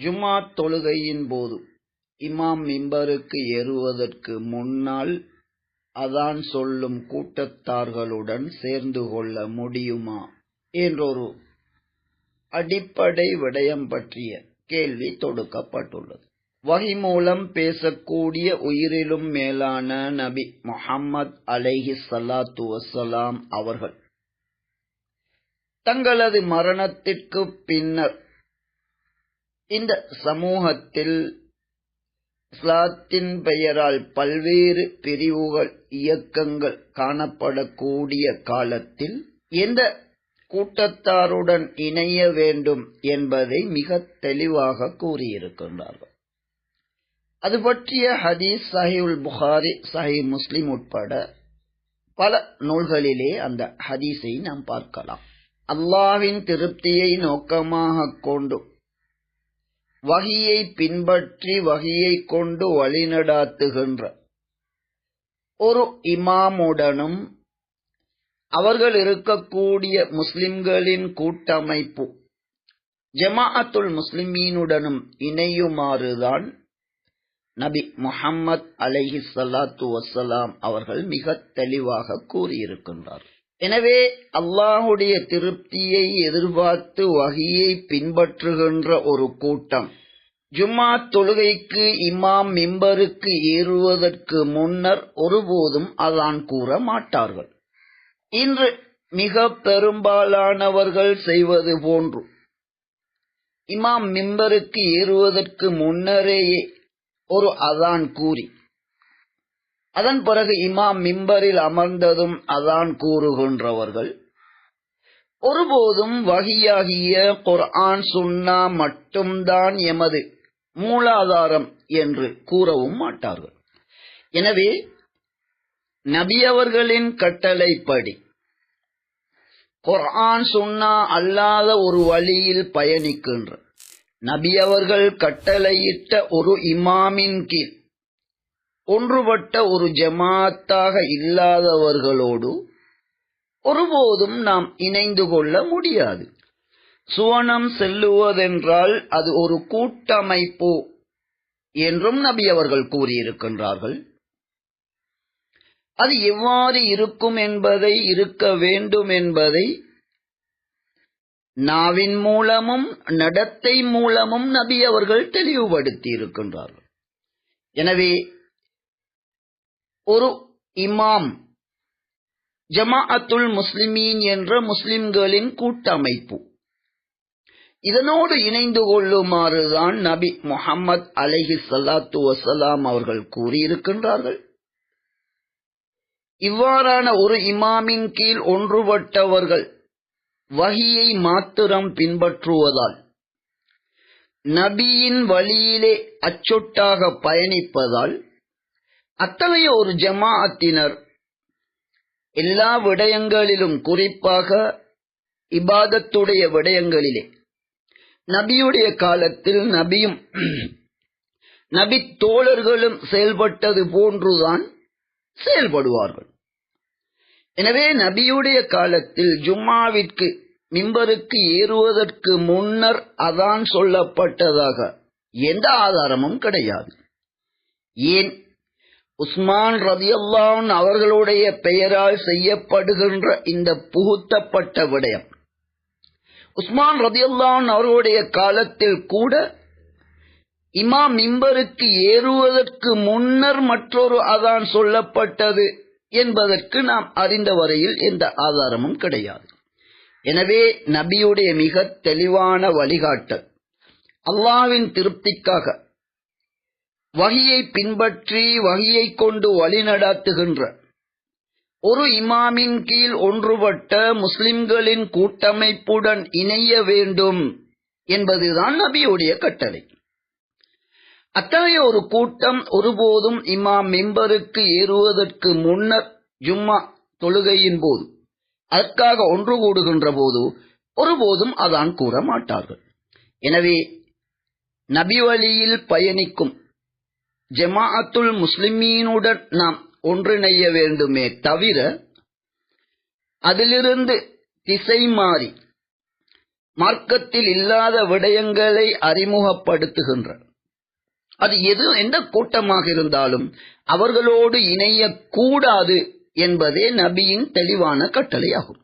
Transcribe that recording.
ஜும்மா தொழுகையின் போது இமாம் மிம்பருக்கு ஏறுவதற்கு முன்னால் அதான் சொல்லும் கூட்டத்தார்களுடன் சேர்ந்து கொள்ள முடியுமா? என்றொரு அடிப்படை விடயம் பற்றிய கேள்வி தொடுக்கப்பட்டுள்ளது. வகை மூலம் பேசக்கூடிய உயிரிலும் மேலான நபி முஹம்மத் அலைஹி சலாத்து வசலாம் அவர்கள் தங்களது மரணத்திற்கு பின்னர் இந்த சமூகத்தில் இஸ்லாத்தின் பெயரால் பல்வேறு பிரிவுகள் இயக்கங்கள் காணப்படக்கூடிய காலத்தில் எந்த கூட்டத்தாருடன் இணைய வேண்டும் என்பதை மிக தெளிவாக கூறியிருக்கின்றார்கள். அது பற்றிய ஹதீஸ் சஹிவுல் புகாரி சஹி முஸ்லிம் உட்பட பல நூல்களிலே அந்த ஹதீஸை நாம் பார்க்கலாம். அல்லாவின் திருப்தியை நோக்கமாக கொண்டு வகையை பின்பற்றி வகையை கொண்டு வழிநடாத்துகின்ற ஒரு இமாமுடனும் அவர்கள் இருக்கக்கூடிய முஸ்லிம்களின் கூட்டமைப்பு ஜமாஅத்துல் முஸ்லிமீனுடனும் இணையுமாறுதான் நபி முஹம்மத் அலஹி சலாத்து வசலாம் அவர்கள் மிக தெளிவாக கூறியிருக்கின்றார் எனவே அல்லாஹுடைய திருப்தியை எதிர்பார்த்து வகையை பின்பற்றுகின்ற ஒரு கூட்டம். ஜும்மா தொழுகைக்கு இமாம் மிம்பருக்கு ஏறுவதற்கு முன்னர் ஒருபோதும் அதான் கூற மாட்டார்கள். இன்று மிக பெரும்பாலானவர்கள் செய்வது போன்று இமாம் மிம்பருக்கு ஏறுவதற்கு முன்னரேயே ஒரு அதான் கூறி அதன் பிறகு இமாம் மிம்பரில் அமர்ந்ததும் அதான் கூறுகின்றவர்கள். ஒருபோதும் வகியாகிய குர்ஆன் சுன்னா மட்டும்தான் எமது மூலாதாரம் என்று கூறவும் மாட்டார்கள். எனவே நபியவர்களின் கட்டளைப்படி குர்ஆன் சுன்னா அல்லாத ஒரு வழியில் பயணிக்கின்ற நபியவர்கள் கட்டளையிட்ட ஒரு இமாமின் கீழ் ஒன்றுபட்ட ஒரு ஜமாத்தாக இல்லாதவர்களோடு ஒருபோதும் நாம் இணைந்து கொள்ள முடியாது. சுவனம் செல்லுவதென்றால் அது ஒரு கூட்டமைப்பு என்றும் நபி அவர்கள் கூறியிருக்கின்றார்கள். அது எவ்வாறு இருக்கும் என்பதை இருக்க வேண்டும் என்பதை நாவின் மூலமும் நடத்தை மூலமும் நபி அவர்கள் தெளிவுபடுத்தி இருக்கின்றார்கள் எனவே ஒரு இமாம் ஜமாஅத்துல் முஸ்லிமீன் என்ற முஸ்லிம்களின் கூட்டமைப்பு. இதனோடு இணைந்து கொள்ளுமாறுதான் நபி முகமது அலஹி சல்லாத்து வசலாம் அவர்கள் கூறியிருக்கின்றார்கள். இவ்வாறான ஒரு இமாமின் கீழ் ஒன்றுபட்டவர்கள் வகியை மாத்திரம் பின்பற்றுவதால் நபியின் வழியிலே அச்சொட்டாக பயணிப்பதால் அத்தகைய ஒரு ஜமாஅத்தினர் எல்லா விடயங்களிலும் குறிப்பாக இபாதத்துடைய விடயங்களிலே நபியுடைய காலத்தில் நபியும் நபி தோழர்களும் செயல்பட்டது போன்றுதான் செயல்படுவார்கள். எனவே நபியுடைய காலத்தில் ஜும்மாவிற்கு மிம்பருக்கு ஏறுவதற்கு முன்னர் அதான் சொல்லப்பட்டதாக எந்த ஆதாரமும் கிடையாது. ஏன்? உஸ்மான் ரதியல்லான் அவர்களுடைய பெயரால் செய்யப்படுகின்ற இந்த புகுத்தப்பட்ட விடயம். உஸ்மான் ரதியல்லான் அவர்களுடைய காலத்தில் கூட இமா மிம்பருக்கு ஏறுவதற்கு முன்னர் மற்றொரு அதான் சொல்லப்பட்டது என்பதற்கு நாம் அறிந்த வரையில் எந்த ஆதாரமும் கிடையாது. எனவே நபியுடைய மிக தெளிவான வழிகாட்டல் அல்லாவின் திருப்திக்காக வகையை பின்பற்றி வகையை கொண்டு வழிநடத்துகின்ற ஒரு இமாமின் கீழ் ஒன்றுபட்ட முஸ்லிம்களின் கூட்டமைப்புடன் இணைய வேண்டும் என்பதுதான் நபியுடைய கட்டளை. அத்தகைய ஒரு கூட்டம் ஒருபோதும் இமாம் மெம்பருக்கு ஏறுவதற்கு முன்னர் ஜும்மா தொழுகையின் போது அதற்காக ஒன்று கூடுகின்ற போது ஒருபோதும் அதான் கூற மாட்டார்கள் எனவே நபி வழியில் பயணிக்கும் ஜமாஅத்துல் முஸ்லிமீனுடன் நாம் ஒன்றிணைய வேண்டுமே தவிர அதிலிருந்து திசை மாறி மார்க்கத்தில் இல்லாத விடயங்களை அறிமுகப்படுத்துகின்ற அது எது எந்த கூட்டமாக இருந்தாலும் அவர்களோடு இணையக்கூடாது என்பதே நபியின் தெளிவான கட்டளையாகும்.